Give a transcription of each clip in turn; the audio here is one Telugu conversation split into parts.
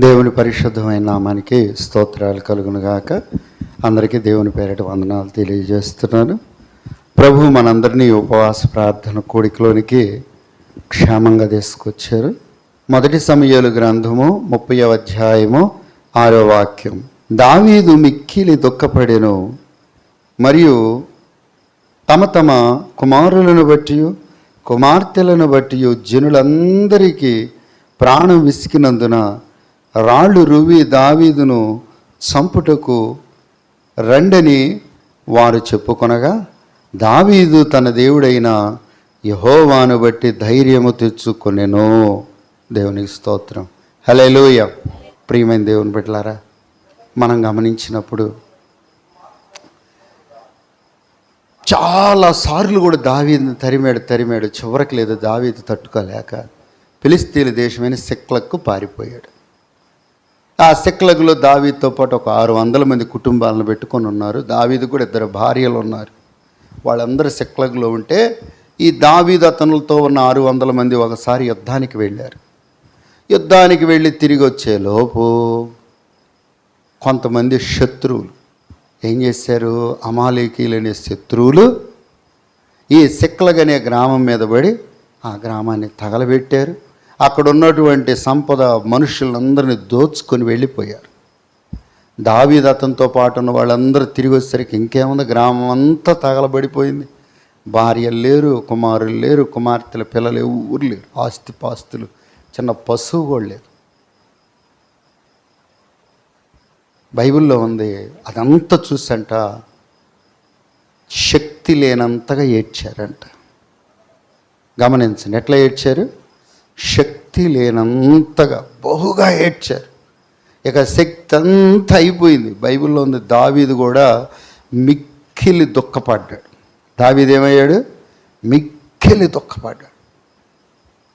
దేవుని పరిశుద్ధమైన నామానికి స్తోత్రాలు కలుగునుగాక. అందరికీ దేవుని పేరిట వందనాలు తెలియజేస్తున్నాను. ప్రభు మనందరినీ ఉపవాస ప్రార్థన కోడికలోనికి క్షేమంగా తీసుకొచ్చారు. మొదటి సమయాలు గ్రంథము ముప్పై అధ్యాయము ఆరో వాక్యం. దావీదు మిక్కిలి దుఃఖపడెను మరియు తమ తమ కుమారులను బట్టి కుమార్తెలను బట్టి జనులందరికీ ప్రాణం విసికినందున రాళ్ళు రువి దావీదును చంపుటకు రండని వారు చెప్పుకొనగా దావీదు తన దేవుడైన యహోవాను బట్టి ధైర్యము తెచ్చుకొనెను. దేవునికి స్తోత్రం. హలోయ ప్రియమైన దేవుని పెట్టలారా మనం గమనించినప్పుడు చాలా సార్లు కూడా దావీదు తరిమాడు తరిమాడు చివరికి లేదు దావీదు తట్టుకోలేక ఫిలిస్తీన్ల దేశమైన సిక్లకు పారిపోయాడు. ఆ సిక్లకులో దావీతో పాటు ఒక ఆరు వందల మంది కుటుంబాలను పెట్టుకొని ఉన్నారు. దావీది కూడా ఇద్దరు భార్యలు ఉన్నారు. వాళ్ళందరూ సిక్లగులో ఉంటే ఈ దావీదు అతనులతో ఉన్న ఆరు వందల మంది ఒకసారి యుద్ధానికి వెళ్ళారు. యుద్ధానికి వెళ్ళి తిరిగి వచ్చే లోపు కొంతమంది శత్రువులు ఏం చేశారు? అమాలేకీలనే శత్రువులు ఈ సిక్లగనే గ్రామం మీద పడి ఆ గ్రామాన్ని తగలబెట్టారు. అక్కడ ఉన్నటువంటి సంపద మనుషులందరినీ దోచుకొని వెళ్ళిపోయారు. దావీదు అతనితో పాటు ఉన్న వాళ్ళందరూ తిరిగి వచ్చేసరికి ఇంకేముంది? గ్రామం అంతా తగలబడిపోయింది. భార్యలు లేరు కుమారులు లేరు కుమార్తెల పిల్లలు ఎవరు లేరు. ఆస్తి పాస్తులు చిన్న పశువు కూడా లేదు. బైబిల్లో ఉంది అదంతా చూసంట శక్తి లేనంతగా ఏడ్చారంట. గమనించండి ఎట్లా ఏడ్చారు? శక్తి లేనంతగా బహుగా ఏడ్చారు. ఇక శక్తి అంతా అయిపోయింది. బైబిల్లో ఉంది దావీది కూడా మిక్కిలి దుఃఖపడ్డాడు. దావీది ఏమయ్యాడు? మిక్కిలి దుఃఖపడ్డాడు.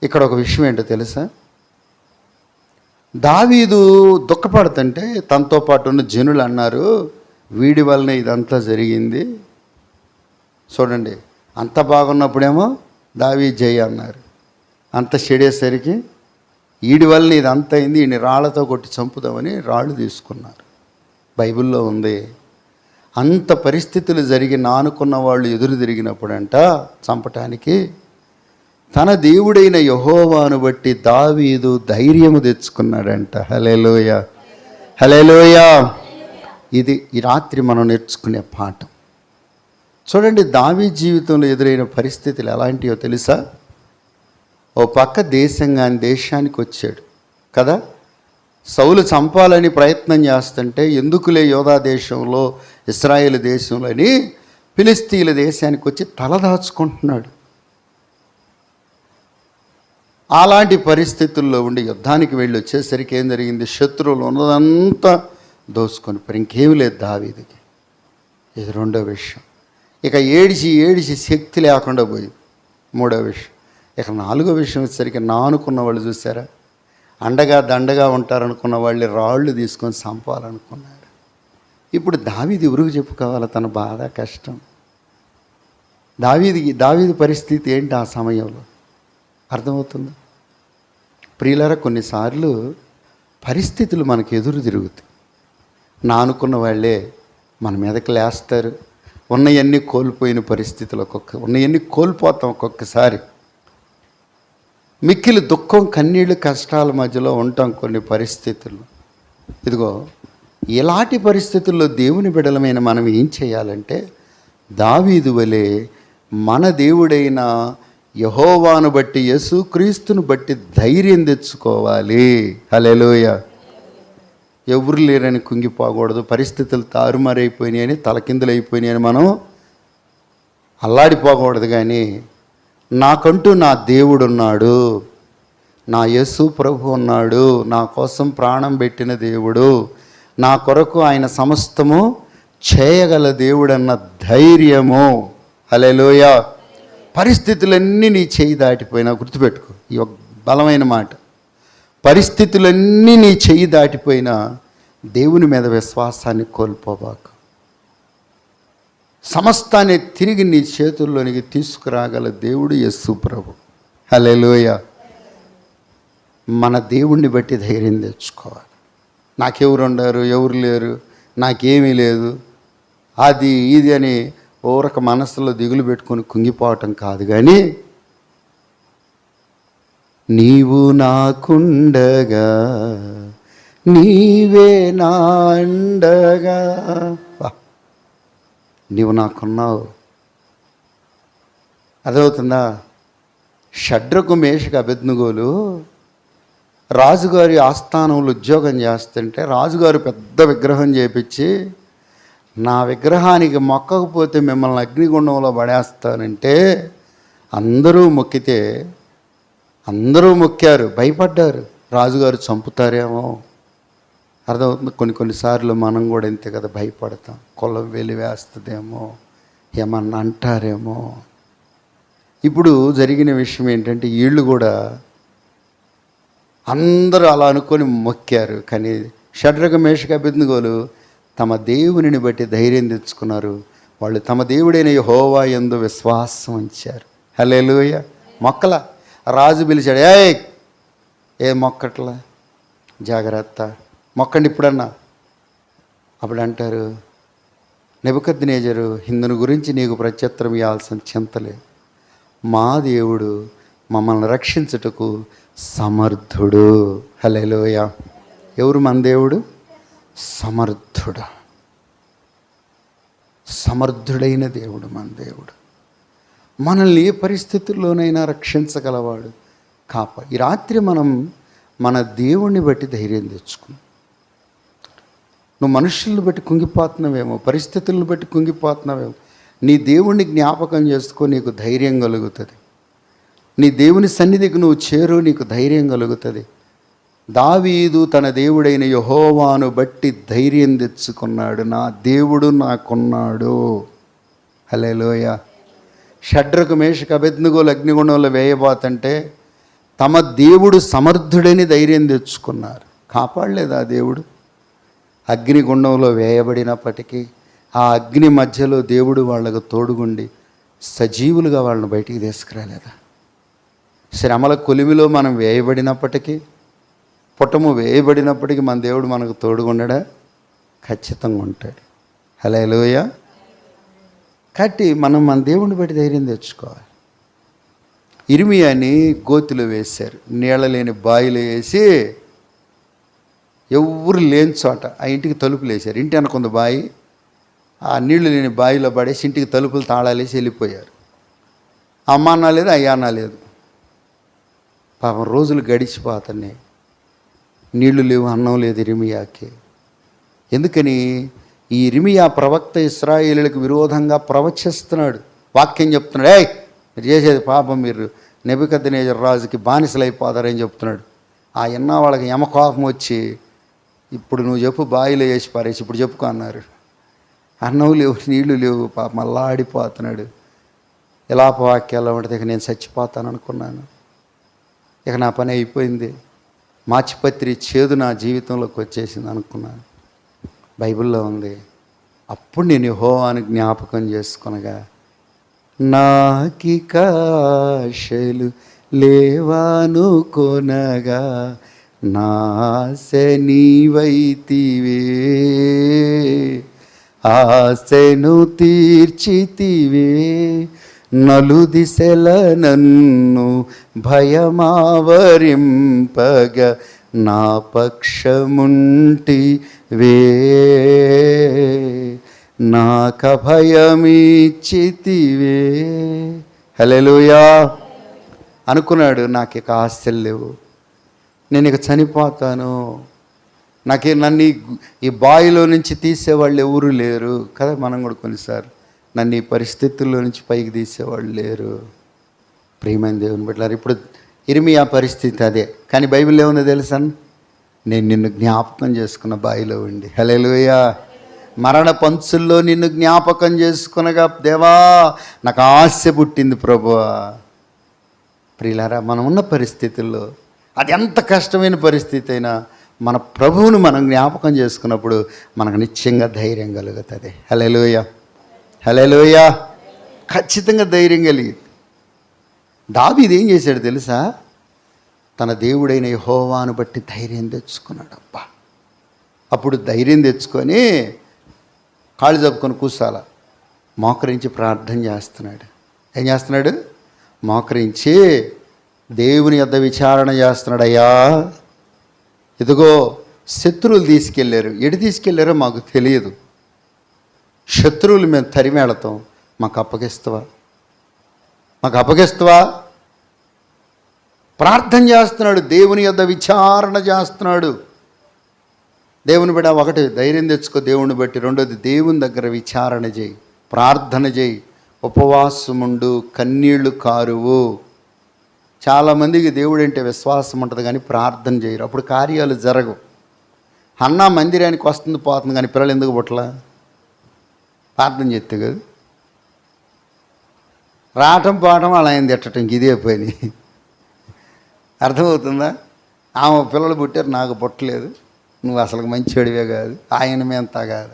ఇక్కడ ఒక విషయం ఏంటో తెలుసా? దావీదు దుఃఖపడుతుంటే తనతో పాటు ఉన్న జనులు అన్నారు వీడి వలన ఇదంతా జరిగింది. చూడండి అంత బాగున్నప్పుడేమో దావీ జై అన్నారు. అంత చెడేసరికి వీడి వల్ల ఇది అంత అయింది ఈయన రాళ్ళతో కొట్టి చంపుదామని రాళ్ళు తీసుకున్నారు. బైబిల్లో ఉంది అంత పరిస్థితులు జరిగి నానుకున్న వాళ్ళు ఎదురు తిరిగినప్పుడంట చంపటానికి తన దేవుడైన యహోవాను బట్టి దావీదు ధైర్యము తెచ్చుకున్నాడంట. హలేలోయ హలేలోయ ఇది ఈ రాత్రి మనం నేర్చుకునే పాఠం. చూడండి దావీ జీవితంలో ఎదురైన పరిస్థితులు ఎలాంటివో తెలుసా? ఓ పక్క దేశంగా దేశానికి వచ్చాడు. కదా? సౌలు చంపాలని ప్రయత్నం చేస్తుంటే ఎందుకులే యోధా దేశంలో ఇస్రాయేల్ దేశంలో అని ఫిలిస్తీన్ల దేశానికి వచ్చి తలదాచుకుంటున్నాడు అలాంటి పరిస్థితుల్లో ఉండి యుద్ధానికి వెళ్ళి వచ్చేసరికి ఏం జరిగింది? శత్రువులు ఉన్నదంతా దోసుకొని పోయి ఇంకేమీ లేదు దావీదికి. ఇది రెండో విషయం. ఇక ఏడిచి ఏడిచి శక్తి లేకుండా పోయింది. మూడో విషయం. ఇక నాలుగో విషయం వచ్చేసరికి నానుకున్న వాళ్ళు చూసారా? అండగా దండగా ఉంటారనుకున్న వాళ్ళు రాళ్ళు తీసుకొని చంపాలనుకున్నారు ఇప్పుడు దావీది ఉరుగు చెప్పుకోవాలి? తన బాధ కష్టం. దావీది దావీది పరిస్థితి ఏంటి ఆ సమయంలో? అర్థమవుతుందా? ప్రియులరా కొన్నిసార్లు పరిస్థితులు మనకు ఎదురు తిరుగుతాయి. నానుకున్న వాళ్ళే మన మీదకి లేస్తారు. ఉన్నవన్నీ కోల్పోయిన పరిస్థితులు ఒక్కొక్క ఉన్నవన్నీ కోల్పోతాం ఒక్కొక్కసారి. మిక్కిలి దుఃఖం కన్నీళ్ళు కష్టాల మధ్యలో ఉంటాం కొన్ని పరిస్థితులు. ఇదిగో ఇలాంటి పరిస్థితుల్లో దేవుని బిడలమైన మనం ఏం చేయాలంటే దావీదు వలె మన దేవుడైన యహోవాను బట్టి యేసుక్రీస్తును బట్టి ధైర్యం తెచ్చుకోవాలి. హలెలోయ ఎవరు లేరని కుంగిపోకూడదు. పరిస్థితులు తారుమారైపోయినాయని తలకిందులైపోయినాయని మనం అల్లాడిపోకూడదు కానీ నాకంటూ నా దేవుడున్నాడు. నా యేసు ప్రభు ఉన్నాడు. నా కోసం ప్రాణం పెట్టిన దేవుడు. నా కొరకు ఆయన సమస్తము చేయగల దేవుడన్న ధైర్యము. అలెలోయ పరిస్థితులన్నీ నీ చేయి దాటిపోయినా గుర్తుపెట్టుకో. ఈ ఒక బలమైన మాట. పరిస్థితులన్నీ నీ చెయ్యి దాటిపోయినా దేవుని మీద విశ్వాసాన్ని కోల్పోబాకు. సమస్తాన్ని తిరిగి నీ చేతుల్లోనికి తీసుకురాగల దేవుడు యస్సు ప్రభు. హలెలోయ మన దేవుణ్ణి బట్టి ధైర్యం తెచ్చుకోవాలి. నాకెవరు ఉండారు ఎవరు లేరు నాకేమీ లేదు. అది ఇది అని ఓరక మనసులో దిగులు పెట్టుకొని కుంగిపోవటం కాదు కానీ నీవు నాకుండగా నీవే నా అండగా నీవు నాకున్నావు. అదవుతుందా షడ్రకు మేషకు అభిజ్ఞగోలు రాజుగారి ఆస్థానంలో ఉద్యోగం చేస్తుంటే రాజుగారు పెద్ద విగ్రహం చేపించి నా విగ్రహానికి మొక్కకపోతే మిమ్మల్ని అగ్నిగుండంలో పడేస్తానంటే అందరూ మొక్కితే అందరూ మొక్కారు భయపడ్డారు. రాజుగారు చంపుతారేమో. అర్థమవుతుంది. కొన్ని కొన్నిసార్లు మనం కూడా ఇంతే కదా భయపడతాం. కొలం వెలివేస్తుందేమో ఏమన్నా అంటారేమో. ఇప్పుడు జరిగిన విషయం ఏంటంటే వీళ్ళు కూడా అందరూ అలా అనుకొని మొక్కారు. కానీ షడ్రక మేషక తమ దేవునిని బట్టి ధైర్యం తెచ్చుకున్నారు. వాళ్ళు తమ దేవుడైన హోవా ఎందు విశ్వాసం ఉంచారు. హలేలుయ మొక్కల. రాజు పిలిచాడు ఏ ఏ మొక్కట్లా? జాగ్రత్త. మొక్కండి ఇప్పుడన్నా. అప్పుడు అంటారు నెబుకద్నేజరు హిందుని గురించి నీకు ప్రత్యుత్తరం ఇవ్వాల్సిన చింతలే మా దేవుడు మమ్మల్ని రక్షించుటకు సమర్థుడు. హలేలోయ ఎవరు మన దేవుడు? సమర్థుడు. సమర్థుడైన దేవుడు మన దేవుడు. మనల్ని ఏ పరిస్థితుల్లోనైనా రక్షించగలవాడు. కాప ఈ రాత్రి మనం మన దేవుణ్ణి బట్టి ధైర్యం తెచ్చుకున్నాం నువ్వు మనుషులను బట్టి కుంగిపోతున్నావేమో పరిస్థితులను బట్టి కుంగిపోతున్నావేమో. నీ దేవుణ్ణి జ్ఞాపకం చేసుకో నీకు ధైర్యం కలుగుతుంది. నీ దేవుని సన్నిధికి నువ్వు చేరు నీకు ధైర్యం కలుగుతుంది. దావీదు తన దేవుడైన యహోవాను బట్టి ధైర్యం తెచ్చుకున్నాడు. నా దేవుడు నాకున్నాడు. హలేలోయ షడ్రకు మేషకు అభిజ్ఞగోలు అగ్నిగుణంలో వేయబోతంటే తమ దేవుడు సమర్థుడని ధైర్యం తెచ్చుకున్నారు. కాపాడలేదు ఆ దేవుడు? అగ్నిగుండంలో వేయబడినప్పటికీ ఆ అగ్ని మధ్యలో దేవుడు వాళ్ళకు తోడుగుండి సజీవులుగా వాళ్ళని బయటికి తీసుకురాలేదా? శ్రమల కొలిమిలో మనం వేయబడినప్పటికీ పుటము వేయబడినప్పటికీ మన దేవుడు మనకు తోడుగుండడా? ఖచ్చితంగా ఉంటాడు. హలోయ కాబట్టి మనం మన దేవుడిని బట్టి ధైర్యం తెచ్చుకోవాలి. ఇరిమియాని గోతిలో వేశారు. నీళ్ళ లేని బావిలో వేసి ఎవరు లేని చోట ఆ ఇంటికి తలుపులు వేశారు. ఇంటి అనుకుంది బావి ఆ నీళ్ళు లేని బావిలో పడేసి ఇంటికి తలుపులు తాళాలేసి వెళ్ళిపోయారు. అమ్మ అన్న లేదు అయ్యా అన్న లేదు. పాపం రోజులు గడిచిపోతున్నాయి నీళ్ళు లేవు అన్నం లేదు ఇరిమియాకి ఎందుకని? ఈ ఇరిమియా ప్రవక్త ఇస్రాయేలులకు విరోధంగా ప్రవచిస్తున్నాడు. వాక్యం చెప్తున్నాడు. ఏయ్ మీరు చేసేది పాపం మీరు నెబికద్నేజర్ రాజుకి బానిసలైపోతారని చెప్తున్నాడు. ఆ ఎన్న వాళ్ళకి యమకోపం వచ్చి ఇప్పుడు నువ్వు చెప్పు బావిలో వేసి పారేసి ఇప్పుడు చెప్పుకో అన్నారు. అన్నం లేవు నీళ్ళు లేవు పాప మళ్ళా ఆడిపోతున్నాడు. ఎలా వాక్యాలు ఉంటుంది ఇక నేను చచ్చిపోతాను అనుకున్నాను. ఇక నా పని అయిపోయింది. మాచిపత్రి చేదు నా జీవితంలోకి వచ్చేసింది అనుకున్నాను. బైబిల్లో ఉంది. అప్పుడు నేను హోవాను జ్ఞాపకం చేసుకొనగా నాకి కాశలు లేవాను కొనగా నాశ నీవైతివే ఆశను తీర్చితివే. నలు దిశల నన్ను భయమావరింపగ నా పక్షముంటివే. నాక భయమిచ్చితివే. హలెలుయా అనుకున్నాడు నాకు ఇక ఆశలు లేవు. నేను ఇక చనిపోతాను. నాకే నన్ను ఈ బావిలో నుంచి తీసేవాళ్ళు ఎవరు లేరు. కదా మనం కూడా కొన్నిసార్లు నన్ను ఈ పరిస్థితుల్లో నుంచి పైకి తీసేవాళ్ళు లేరు. ప్రియమైన దేవుని బిడ్డలారు ఇప్పుడు ఇరిమియా పరిస్థితి అదే. కానీ బైబిల్ ఏముందో తెలుసా? నేను నిన్ను జ్ఞాపకం చేసుకున్న బావిలో ఉండి. హలేలుయా మరణ పంచుల్లో నిన్ను జ్ఞాపకం చేసుకునగా దేవా నాకు ఆశ పుట్టింది ప్రభువా. ప్రియులారా మనం ఉన్న పరిస్థితుల్లో అది ఎంత కష్టమైన పరిస్థితి అయినా మన ప్రభువును మనం జ్ఞాపకం చేసుకున్నప్పుడు మనకు నిత్యంగా ధైర్యం కలుగుతుంది. హలెలోయ హలెలోయ ఖచ్చితంగా ధైర్యం కలిగి దావీదు ఏం చేశాడు తెలుసా? తన దేవుడైన యెహోవాను బట్టి ధైర్యం తెచ్చుకున్నాడు అబ్బా. అప్పుడు ధైర్యం తెచ్చుకొని కాళ్ళు చెప్పుకొని కూసాల మోకరించి ప్రార్థన చేస్తున్నాడు. ఏం చేస్తున్నాడు? మోకరించి దేవుని యొద్ద విచారణ చేస్తున్నాడయ్యా. ఇదిగో శత్రువులు తీసుకెళ్ళారు. ఎటు తీసుకెళ్ళారో మాకు తెలియదు. శత్రువులు మేము తరిమేళతాం. మాకు అప్పగిస్తావా? మాకు అప్పగిస్తావా? ప్రార్థన చేస్తున్నాడు. దేవుని యొద్ద విచారణ చేస్తున్నాడు. దేవుని బిడ ఒకటి ధైర్యం తెచ్చుకో. దేవుని బట్టి. రెండోది దేవుని దగ్గర విచారణ చేయి. ప్రార్థన చేయి. ఉపవాసముండు కన్నీళ్ళు కారువు. చాలామందికి దేవుడు అంటే విశ్వాసం ఉంటుంది కానీ ప్రార్థన చేయరు. అప్పుడు కార్యాలు జరగవు. అన్న మందిరానికి వస్తుంది పోతుంది కానీ పిల్లలు ఎందుకు పుట్టలా? ప్రార్థన చేస్తే కదా. రావటం పోవటం అలా ఆయన తిట్టడం ఇదే పని. అర్థమవుతుందా? ఆమె పిల్లలు పుట్టారు నాకు పుట్టలేదు. నువ్వు అసలు మంచివాడివే కాదు. ఆయన మేంతా కాదు.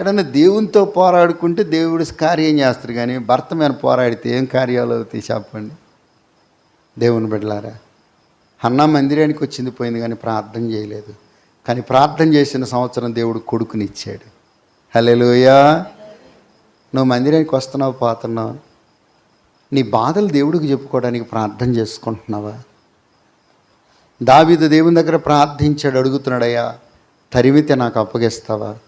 ఎడన్నా దేవునితో పోరాడుకుంటే దేవుడు కార్యం చేస్తారు కానీ భర్త మీద పోరాడితే ఏం కార్యాలు అవుతాయి చెప్పండి? దేవుని బిడ్డలారా అన్న మందిరానికి వచ్చింది పోయింది కానీ ప్రార్థన చేయలేదు. కానీ ప్రార్థన చేసిన సంవత్సరం దేవుడు కొడుకునిచ్చాడు. హలోయా నువ్వు మందిరానికి వస్తున్నావు పోతున్నావు? నీ బాధలు దేవుడికి చెప్పుకోవడానికి ప్రార్థన చేసుకుంటున్నావా? దావిద దేవుని దగ్గర ప్రార్థించాడు అడుగుతున్నాడయ్యా తరిమితే నాకు అప్పగిస్తావా?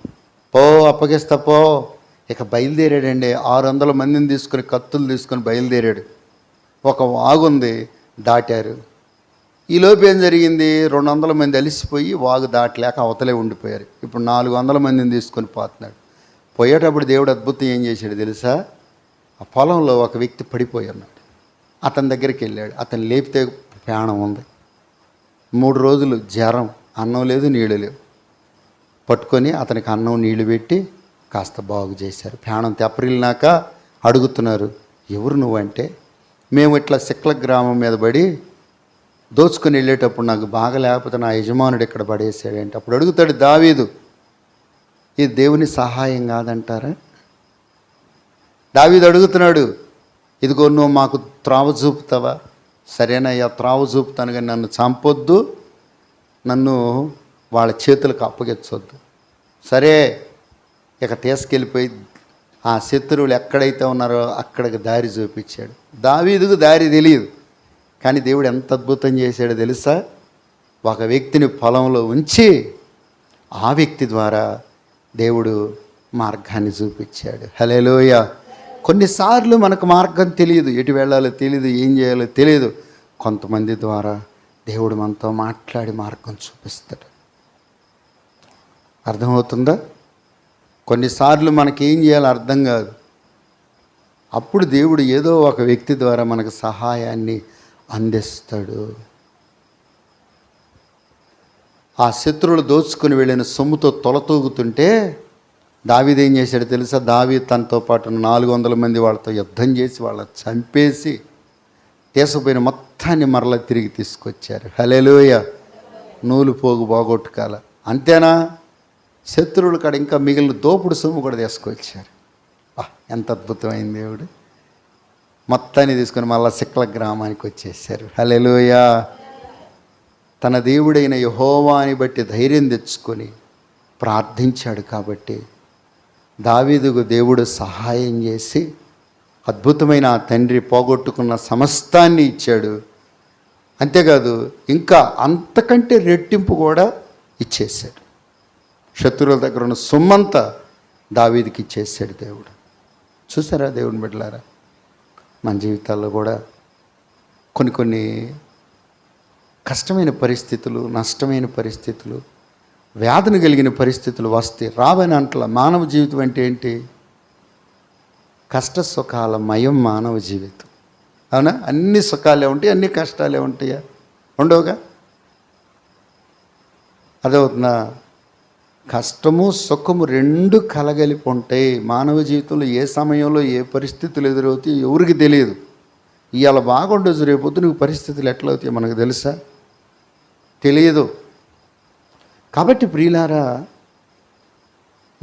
పో అప్పగిస్తా పో. ఇక బయలుదేరాడండి. ఆరు వందల మందిని తీసుకుని కత్తులు తీసుకొని బయలుదేరాడు. ఒక వాగుంది దాటారు. ఈలోపు ఏం జరిగింది? రెండు వందల మంది అలిసిపోయి వాగు దాటలేక అవతలే ఉండిపోయారు. ఇప్పుడు నాలుగు వందల మందిని తీసుకొని పోతున్నాడు. పోయేటప్పుడు దేవుడు అద్భుతం ఏం చేశాడు తెలుసా? ఆ పొలంలో ఒక వ్యక్తి పడిపోయి ఉన్నాడు. అతని దగ్గరికి వెళ్ళాడు. అతను లేపితే ప్రాణం ఉంది. మూడు రోజులు జ్వరం అన్నం లేదు నీళ్ళు లేవు. పట్టుకొని అతనికి అన్నం నీళ్ళు పెట్టి కాస్త బాగు చేశారు. ప్రాణం తెప్పరిల్లినాక అడుగుతున్నారు ఎవరు నువ్వంటే? మేము ఇట్లా సిక్ల గ్రామం మీద పడి దోచుకొని వెళ్ళేటప్పుడు నాకు బాగా లేకపోతే నా యజమానుడు ఇక్కడ పడేసాడంటే అప్పుడు అడుగుతాడు దావీదు ఇది దేవుని సహాయం కాదంటారా? దావీదు అడుగుతున్నాడు ఇదిగో నువ్వు మాకు త్రావ చూపుతావా? సరేనయ్యా త్రావ చూపుతాను కానీ నన్ను చంపొద్దు నన్ను వాళ్ళ చేతులకు అప్పగించొద్దు. సరే ఇక తీసుకెళ్ళిపోయి ఆ శత్రువులు ఎక్కడైతే ఉన్నారో అక్కడికి దారి చూపించాడు. దావీదుకు దారి తెలియదు. కానీ దేవుడు ఎంత అద్భుతం చేశాడో తెలుసా? ఒక వ్యక్తిని పొలంలో ఉంచి ఆ వ్యక్తి ద్వారా దేవుడు మార్గాన్ని చూపించాడు. హలేలోయ కొన్నిసార్లు మనకు మార్గం తెలియదు. ఎటు వెళ్ళాలో తెలియదు ఏం చేయాలో తెలియదు. కొంతమంది ద్వారా దేవుడు మనతో మాట్లాడి మార్గం చూపిస్తాడు. అర్థమవుతుందా? కొన్నిసార్లు మనకేం చేయాలో అర్థం కాదు. అప్పుడు దేవుడు ఏదో ఒక వ్యక్తి ద్వారా మనకు సహాయాన్ని అందిస్తాడు. ఆ శత్రువులు దోచుకుని వెళ్ళిన సొమ్ముతో తొలతూగుతుంటే దావీదు ఏం చేశాడు తెలుసా? దావీ తనతో పాటు నాలుగు వందల మంది వాళ్ళతో యుద్ధం చేసి వాళ్ళని చంపేసి తీసుకుపోయిన మొత్తాన్ని మరలా తిరిగి తీసుకొచ్చారు. హలేలోయ నూలు పోగు బాగొట్టుకాల. అంతేనా? శత్రువులు కాడ ఇంకా మిగిలిన దోపుడు సొమ్ము కూడా తీసుకొచ్చారు. ఎంత అద్భుతమైన దేవుడు. మొత్తాన్ని తీసుకొని మళ్ళా సిక్ల గ్రామానికి వచ్చేసారు. హలెలుయా తన దేవుడైన యహోవాని బట్టి ధైర్యం తెచ్చుకొని ప్రార్థించాడు కాబట్టి దావీదుకు దేవుడు సహాయం చేసి అద్భుతమైన ఆ తండ్రి పోగొట్టుకున్న సమస్తాన్ని ఇచ్చాడు. అంతేకాదు ఇంకా అంతకంటే రెట్టింపు కూడా ఇచ్చేశాడు. శత్రువుల దగ్గర ఉన్న సొమ్మంతా దావీదికి ఇచ్చేసాడు దేవుడు. చూసారా దేవుని బిడ్డలారా? మన జీవితాల్లో కూడా కొన్ని కొన్ని కష్టమైన పరిస్థితులు నష్టమైన పరిస్థితులు వ్యాధిని కలిగిన పరిస్థితులు వస్తే రావని అంటల మానవ జీవితం అంటే ఏంటి? కష్ట సుఖాల మయం మానవ జీవితం. అవునా? అన్ని సుఖాలే ఉంటాయి? అన్ని కష్టాలే ఉంటాయా? ఉండవుగా? అదవుతుందా కష్టము సుఖము రెండు కలగలిపి ఉంటాయి మానవ జీవితంలో ఏ సమయంలో ఏ పరిస్థితులు ఎదురవుతాయి ఎవరికి తెలియదు. ఇవాళ బాగుండొచ్చు రేపొద్దు నీకు పరిస్థితులు ఎట్లా అవుతాయో మనకు తెలుసా? తెలియదు. కాబట్టి ప్రియులారా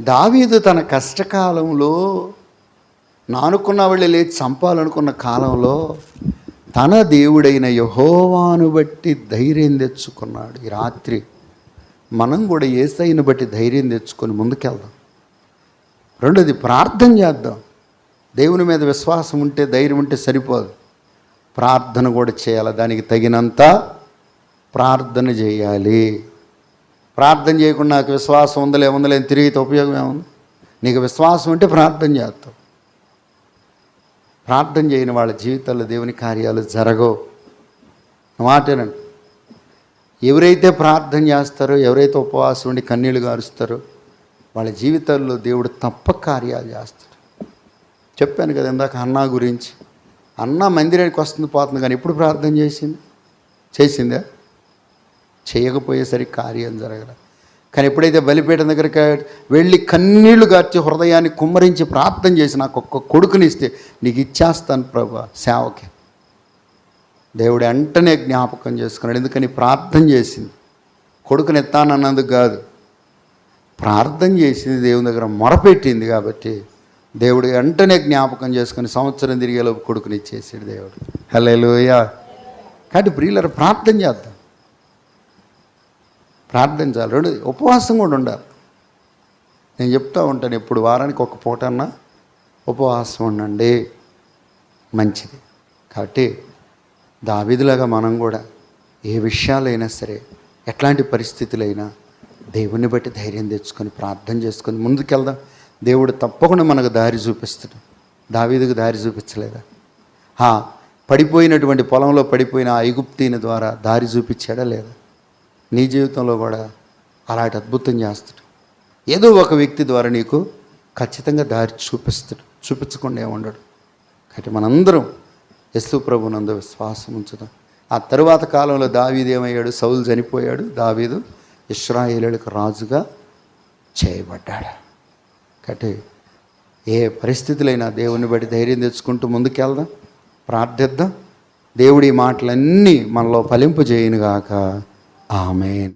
దావీదు తన కష్టకాలంలో నానుకున్న వాళ్ళు లేచి చంపాలనుకున్న కాలంలో తన దేవుడైన యహోవాను బట్టి ధైర్యం తెచ్చుకున్నాడు ఈ రాత్రి. మనం కూడా ఏసైని బట్టి ధైర్యం తెచ్చుకొని ముందుకెళ్దాం. రెండోది ప్రార్థన చేద్దాం. దేవుని మీద విశ్వాసం ఉంటే ధైర్యం ఉంటే సరిపోదు. ప్రార్థన కూడా చేయాలి. దానికి తగినంత ప్రార్థన చేయాలి. ప్రార్థన చేయకుండా నాకు విశ్వాసం ఉందలే ఉందలే తిరిగితే ఉపయోగం ఏముంది? నీకు విశ్వాసం ఉంటే ప్రార్థన చేస్తావు. ప్రార్థన చేయని వాళ్ళ జీవితాల్లో దేవుని కార్యాలు జరగవు. మాటేనండి ఎవరైతే ప్రార్థన చేస్తారో ఎవరైతే ఉపవాసం ఉండి కన్నీళ్ళు గారుస్తారో వాళ్ళ జీవితాల్లో దేవుడు తప్ప కార్యాలు చేస్తాడు. చెప్పాను కదా ఇందాక అన్నా గురించి. అన్న మందిరానికి వస్తుంది పోతుంది కానీ ఎప్పుడు ప్రార్థన చేసింది? చేసిందా? చేయకపోయేసరికి కార్యం జరగదు కానీ ఎప్పుడైతే బలిపీఠం దగ్గరికి వెళ్ళి కన్నీళ్ళు గార్చి హృదయాన్ని కుమ్మరించి ప్రార్థన చేసి నాకు ఒక్క కొడుకునిస్తే నీకు ఇచ్చేస్తాను ప్రభా సేవకి. దేవుడు వెంటనే జ్ఞాపకం చేసుకున్నాడు. ఎందుకని? ప్రార్థన చేసింది. కొడుకుని ఎత్తానన్నందుకు కాదు. ప్రార్థన చేసింది దేవుని దగ్గర మొరపెట్టింది కాబట్టి దేవుడు వెంటనే జ్ఞాపకం చేసుకుని సంవత్సరం తిరిగేలోపు కొడుకుని ఇచ్చేసాడు దేవుడు. హలోయా కాబట్టి ప్రియులరు ప్రార్థన చేద్దాం. ప్రార్థించాలి రెండు ఉపవాసం కూడా ఉండాలి. నేను చెప్తూ ఉంటాను ఎప్పుడు వారానికి ఒక పూటన్నా ఉపవాసం ఉండండి. మంచిది. కాబట్టి దావిదిలాగా మనం కూడా ఏ విషయాలైనా సరే ఎట్లాంటి పరిస్థితులైనా దేవుని బట్టి ధైర్యం తెచ్చుకొని ప్రార్థన చేసుకొని ముందుకెళ్దాం. దేవుడు తప్పకుండా మనకు దారి చూపిస్తాడు. దావీదుకు దారి చూపించలేదా? పడిపోయినటువంటి పొలంలో పడిపోయిన ఆ ఐగుప్తీని ద్వారా దారి చూపించాడా లేదా? నీ జీవితంలో కూడా అలాంటి అద్భుతం చేస్తాడు. ఏదో ఒక వ్యక్తి ద్వారా నీకు ఖచ్చితంగా దారి చూపిస్తాడు. చూపించకుండా ఏముండడు కాబట్టి మనందరం యస్సు ప్రభునందు విశ్వాసం ఉంచుదాం. ఆ తరువాత కాలంలో దావీదు ఏమయ్యాడు? సౌలు చనిపోయాడు. దావీదు ఇస్రాయేలులకు రాజుగా చేయబడ్డాడు. కాబట్టి ఏ పరిస్థితులైనా దేవుని బట్టి ధైర్యం తెచ్చుకుంటూ ముందుకెళ్దాం. ప్రార్థిద్దాం. దేవుడి మాటలన్నీ మనలో ఫలింపు చేయనుగాక ఆమెన్.